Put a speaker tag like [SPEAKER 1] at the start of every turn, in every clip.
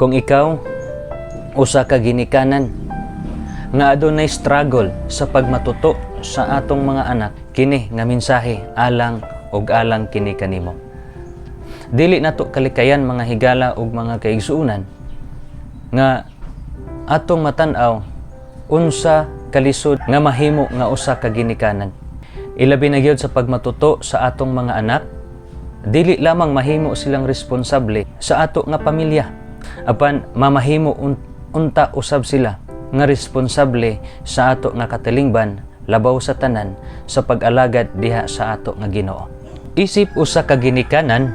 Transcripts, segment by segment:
[SPEAKER 1] Kung ikaw usa ka ginikanan nga adunay struggle sa pagmatuto sa atong mga anak kini nga mensahe alang ug alang kini kanimo. Dili nato kalikayan mga higala ug mga kaigsuonan nga atong matan-aw unsa kalisod nga mahimo nga usa ka ginikanan. Ilabi na gyud sa pagmatuto sa atong mga anak, dili lamang mahimo silang responsable sa ato nga pamilya, apan mamahimo un- unta usab sila nga responsable sa ato nga katilingban labaw sa tanan sa pag-alagad diha sa ato nga Ginoo. Isip usa ka ginikanan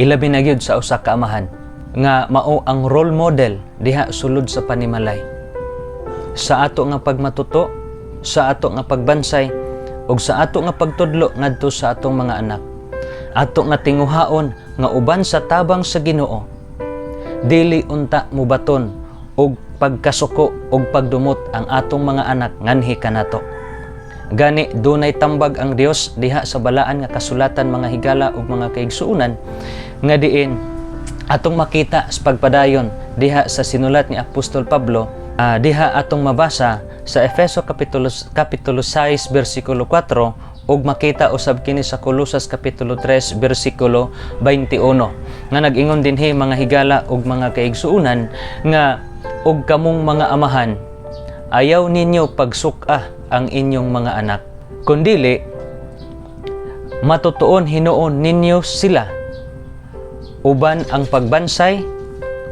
[SPEAKER 1] ilabi na gyud sa usa ka amahan nga mao ang role model diha sulod sa panimalay sa ato nga pagmatuto, sa ato nga pagbansay, ug sa ato nga pagtudlo ngadto sa atong mga anak. Ato nga tinguhaon nga uban sa tabang sa Ginoo. Dili unta mubaton og pagkasuko ug pagdumot ang atong mga anak nganhi kanato. Gani dunay tambag ang Dios diha sa balaan nga kasulatan mga higala ug mga kaigsuonan nga diin atong makita sa pagpadayon diha sa sinulat ni Apostol Pablo Ah, diha atong mabasa sa Efeso kapitulo kapitulo 6 bersikulo 4 ug makita usab kini sa Colosas kapitulo 3 bersikulo 21 nga nag-ingon dinhi mga higala ug mga kaigsuonan nga ug kamong mga amahan ayaw ninyo pagsuka ang inyong mga anak kundili matutuon hinuon ninyo sila uban ang pagbansay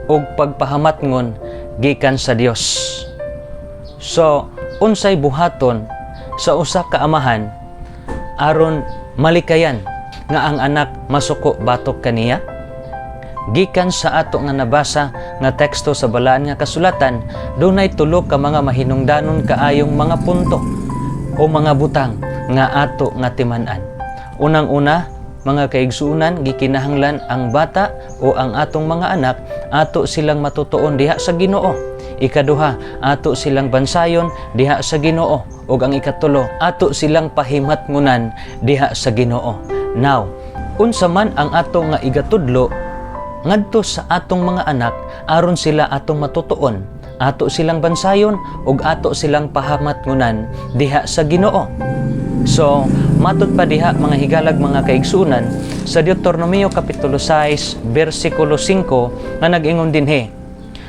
[SPEAKER 1] ug pagpahamatngon gikan sa Dios. So, unsay buhaton sa usa ka amahan aron malikayan nga ang anak masuko batok kaniya? Gikan sa ato nga nabasa nga teksto sa balaan nga kasulatan, dunay tulo ka mga mahinungdanon kaayong mga punto o mga butang nga ato nga timan-an. Unang-una, mga kaigsuunan gikinahanglan ang bata o ang atong mga anak ato silang matutuon diha sa Ginoo ikaduha ato silang bansayon diha sa Ginoo ug ang ikatulo ato silang pahimatngunan diha sa Ginoo. Now unsa man ang ato nga igatudlo ngadto sa atong mga anak aron sila atong matutuon. Ato silang bansayon ug ato silang pahamatngunan diha sa Ginoo. So, matod pa diha mga higalag mga kaigsunan sa Deuteronomio kapitulo 6 bersikulo 5 nga nag-ingon dinhi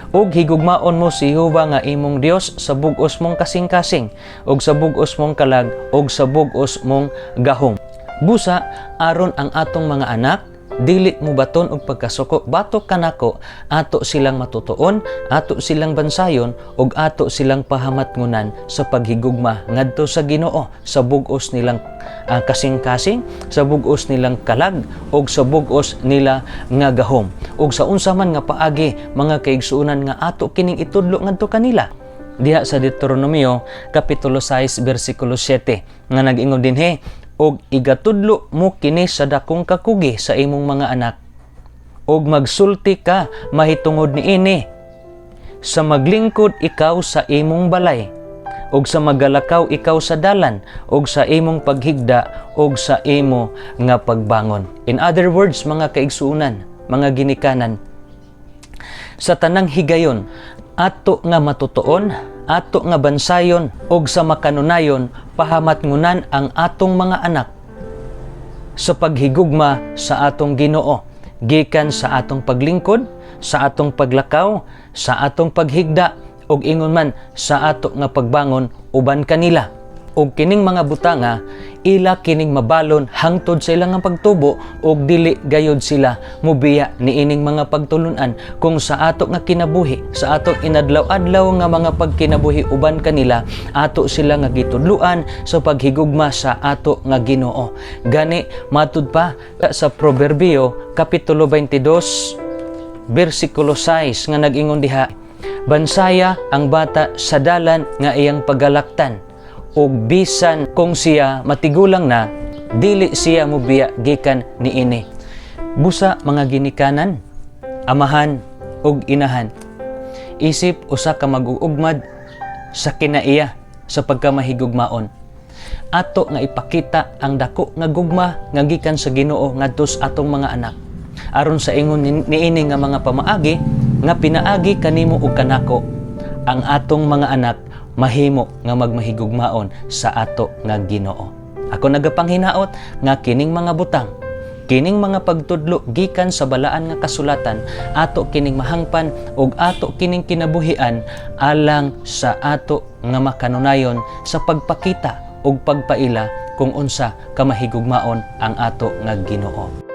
[SPEAKER 1] ug higugmaon mo si Jehova nga imong Dios sa bug-os mong kasing-kasing ug sa bug-os mong kalag ug sa bug-os mong gahom. Busa aron ang atong mga anak dili mo baton og pagkasuko? Batok kanako ato silang matutuon ato silang bansayon ug ato silang pahamatngunan sa paghigugma ngadto sa Ginoo sa bug-os nilang ah, kasing-kasing sa bug-os nilang kalag ug sa bug-os nila nga gahom. Ug sa unsa man nga paagi mga kaigsuonan nga ato kining itudlo ngadto kanila. Diha sa Deuteronomio kapitulo 6 bersikulo 7 nga nag-ingon dinhi og igatudlo mo kini sa dakong kakugi sa imong mga anak. Og magsulti ka mahitungod ni ini. Sa maglingkod ikaw sa imong balay og sa magalakaw ikaw sa dalan og sa imong paghigda og sa imo nga pagbangon. In other words mga kaigsuunan mga ginikanan sa tanang higayon ato nga matutuon ato nga bansayon og sa makanunayon pahamatngunan ang atong mga anak. Sa paghigugma sa atong Ginoo gikan sa atong paglingkod sa atong paglakaw sa atong paghigda ug ingon man sa ato nga pagbangon uban kanila. Ug kining mga butanga ila kining mabalon hangtod sa ilang pagtubo ug dili gayod sila. Mubiya niining mga pagtulunan kung sa ato nga kinabuhi sa ato inadlaw-adlaw nga mga pagkinabuhi uban kanila ato sila nga gitudluan sa paghigugma sa ato nga Ginoo. Gani matud pa sa proverbio kapitulo 22 bersikulo 6 nga nag-ingon diha bansaya ang bata sa dalan nga iyang pagalaktan ug bisan kung siya matigulang na dili siya mubiya gikan niini busa mga ginikanan amahan ug inahan. Isip usa ka mag-uugmad sa kinaiya sa pagkamahigugmaon. Ato nga ipakita ang dako nga gugma nga gikan sa Ginoo ngadto sa atong mga anak. Aron sa ingon ni- niini nga mga pamaagi nga pinaagi kanimo ug kanako ang atong mga anak mahimo nga magmahigugmaon sa ato nga Ginoo. Ako nagapanghinaot nga kining mga butang Kining mga pagtudlo gikan sa balaan nga kasulatan ato kining mahangpan ug ato kining kinabuhian alang sa ato nga makanunayon sa pagpakita ug pagpaila kung unsa kamahigugmaon ang ato nga Ginoo.